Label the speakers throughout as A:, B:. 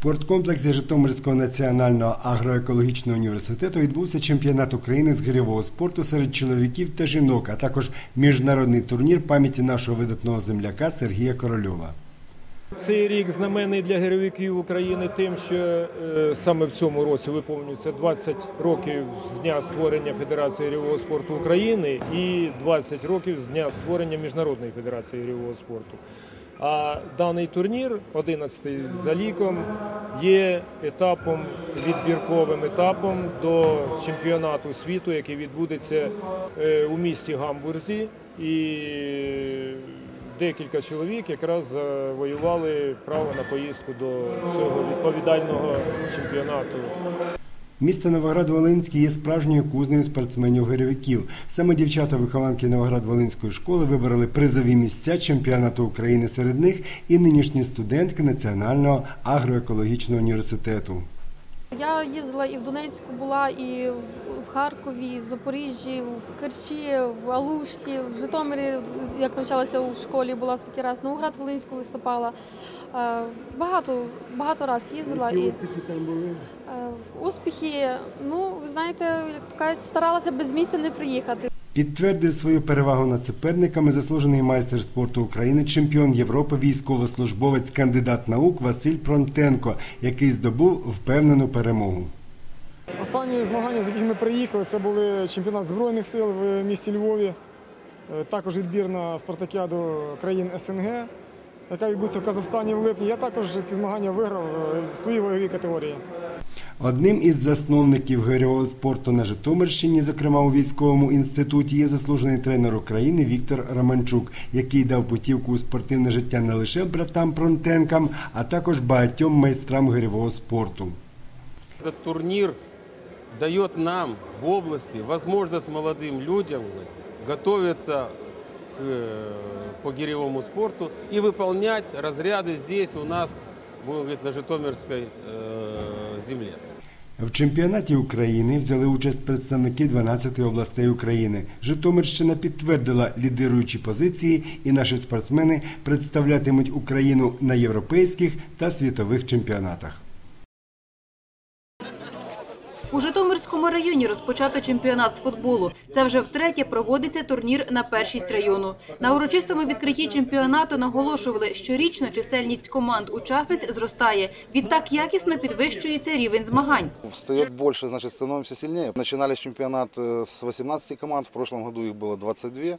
A: спорткомплексі Житомирського національного агроекологічного університету відбувся чемпіонат України з гирьового спорту серед чоловіків та жінок, а також міжнародний турнір пам'яті нашого видатного земляка Сергія Корольова.
B: Цей рік знаменний для героїків України тим, що е, саме в цьому році виповнюється 20 років з дня створення Федерації гірьового спорту України і 20 років з дня створення Міжнародної федерації гірьового спорту. А даний турнір, 11-й за ліком, є етапом, відбірковим етапом до чемпіонату світу, який відбудеться е, у місті Гамбурзі. І декілька чоловік якраз завоювали право на поїздку до цього відповідального чемпіонату.
A: Місто Новоград-Волинський є справжньою кузнею спортсменів-гирьовиків. Саме дівчата-вихованки Новоград-Волинської школи вибрали призові місця чемпіонату України серед них і нинішні студентки Національного агроекологічного університету.
C: Я їздила і в Донецьку була, і в Харкові, в Запоріжжі, в Керчі, в Алушті, в Житомирі, як навчалася у школі, була скільки раз. Новоград Волинську виступала. Е, Багато, багато раз їздила. І
A: успіхи там були?
C: е, в успіхи, ну, ви знаєте, як то кажуть, старалася без місця не приїхати.
A: Підтвердив свою перевагу над суперниками заслужений майстер спорту України, чемпіон Європи, військовослужбовець, кандидат наук Василь Пронтенко, який здобув впевнену перемогу.
D: Останні змагання, з яких ми приїхали, це були чемпіонат Збройних сил в місті Львові, е, також відбір на спартакіаду країн СНГ, яка відбудеться в Казахстані в липні. Я також ці змагання виграв е, в своїй ваговій категорії.
A: Одним із засновників гирьового спорту на Житомирщині, зокрема у військовому інституті, є заслужений тренер України Віктор Романчук, який дав путівку у спортивне життя не лише братам Пронтенкам, а також багатьом майстрам гирьового спорту.
E: Этот турнир дает нам в области возможность молодым людям готовиться к, э, по гиревому спорту и выполнять разряды здесь у нас, будем говорить, на Житомирской э, земле.
A: В чемпіонаті України взяли участь представники 12 областей України. Житомирщина підтвердила лідируючі позиції, і наші спортсмени представлятимуть Україну на європейських та світових чемпіонатах.
F: Районі розпочато чемпіонат з футболу. Це вже втретє проводиться турнір на першість району. На урочистому відкритті чемпіонату наголошували, щорічно чисельність команд-учасниць зростає. Відтак якісно підвищується рівень змагань.
G: Встає більше, значить становимся сильніше. Починали чемпіонат з с 18 команд, в прошлом году їх було 22,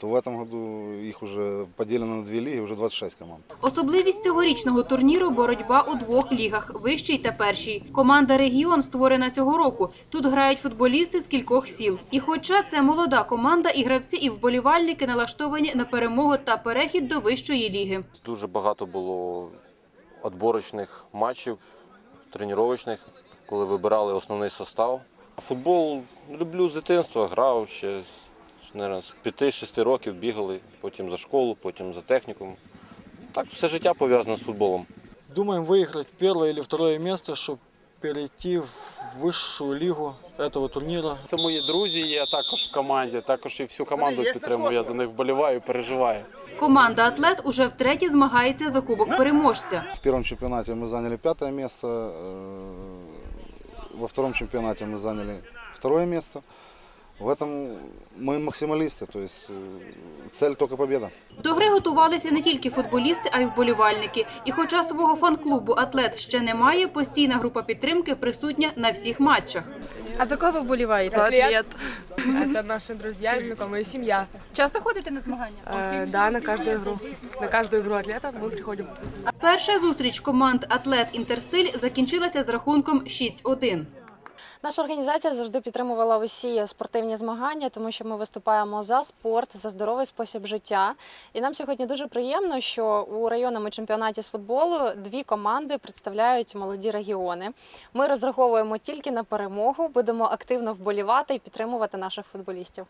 G: то в этом году их уже поделено на две лиги, уже 26 команд.
F: Особливість цьогорічного турніру – боротьба у двох лігах – вищій та першій. Команда «Регіон» створена цього року. Тут грають футболісти з кількох сіл. І хоча це молода команда, і гравці, і вболівальники налаштовані на перемогу та перехід до вищої ліги.
H: Дуже багато було відборочних матчів, тренувальних, коли вибирали основний состав. Футбол люблю з дитинства, грав ще з, наверно, з 5-6 років бігали, потім за школу, потім за технікум. Так все життя пов'язане з футболом.
I: Думаем выиграть первое или второе место, чтобы перейти в высшую лигу этого турнира.
J: Це мої друзі є також в команді, також і всю команду підтримую. Я за них вболіваю, переживаю.
F: Команда «Атлет» уже втретє змагається за кубок переможця.
G: В первом чемпионате мы заняли пятое место, э, во втором чемпионате мы заняли второе место. В этом мы максималисты, то есть э, цель только победа.
F: До гри готувалися не тільки футболісти, а й вболівальники. І хоча свого фан-клубу «Атлет» ще немає, постійна група підтримки присутня на всіх матчах.
K: А за кого вы болеваете?
L: За «Атлет».
K: Это наши друзья, знакомые, семья.
L: Часто ходите на змагання?
K: Э, да, на каждую игру. На каждую игру атлета мы приходим.
F: Перша зустріч команд «Атлет Інтерстиль» закінчилася з рахунком 6-1.
M: Наша організація завжди підтримувала усі спортивні змагання, тому що ми виступаємо за спорт, за здоровий спосіб життя. І нам сьогодні дуже приємно, що у районному чемпіонаті з футболу дві команди представляють молоді регіони. Ми розраховуємо тільки на перемогу, будемо активно вболівати і підтримувати наших футболістів.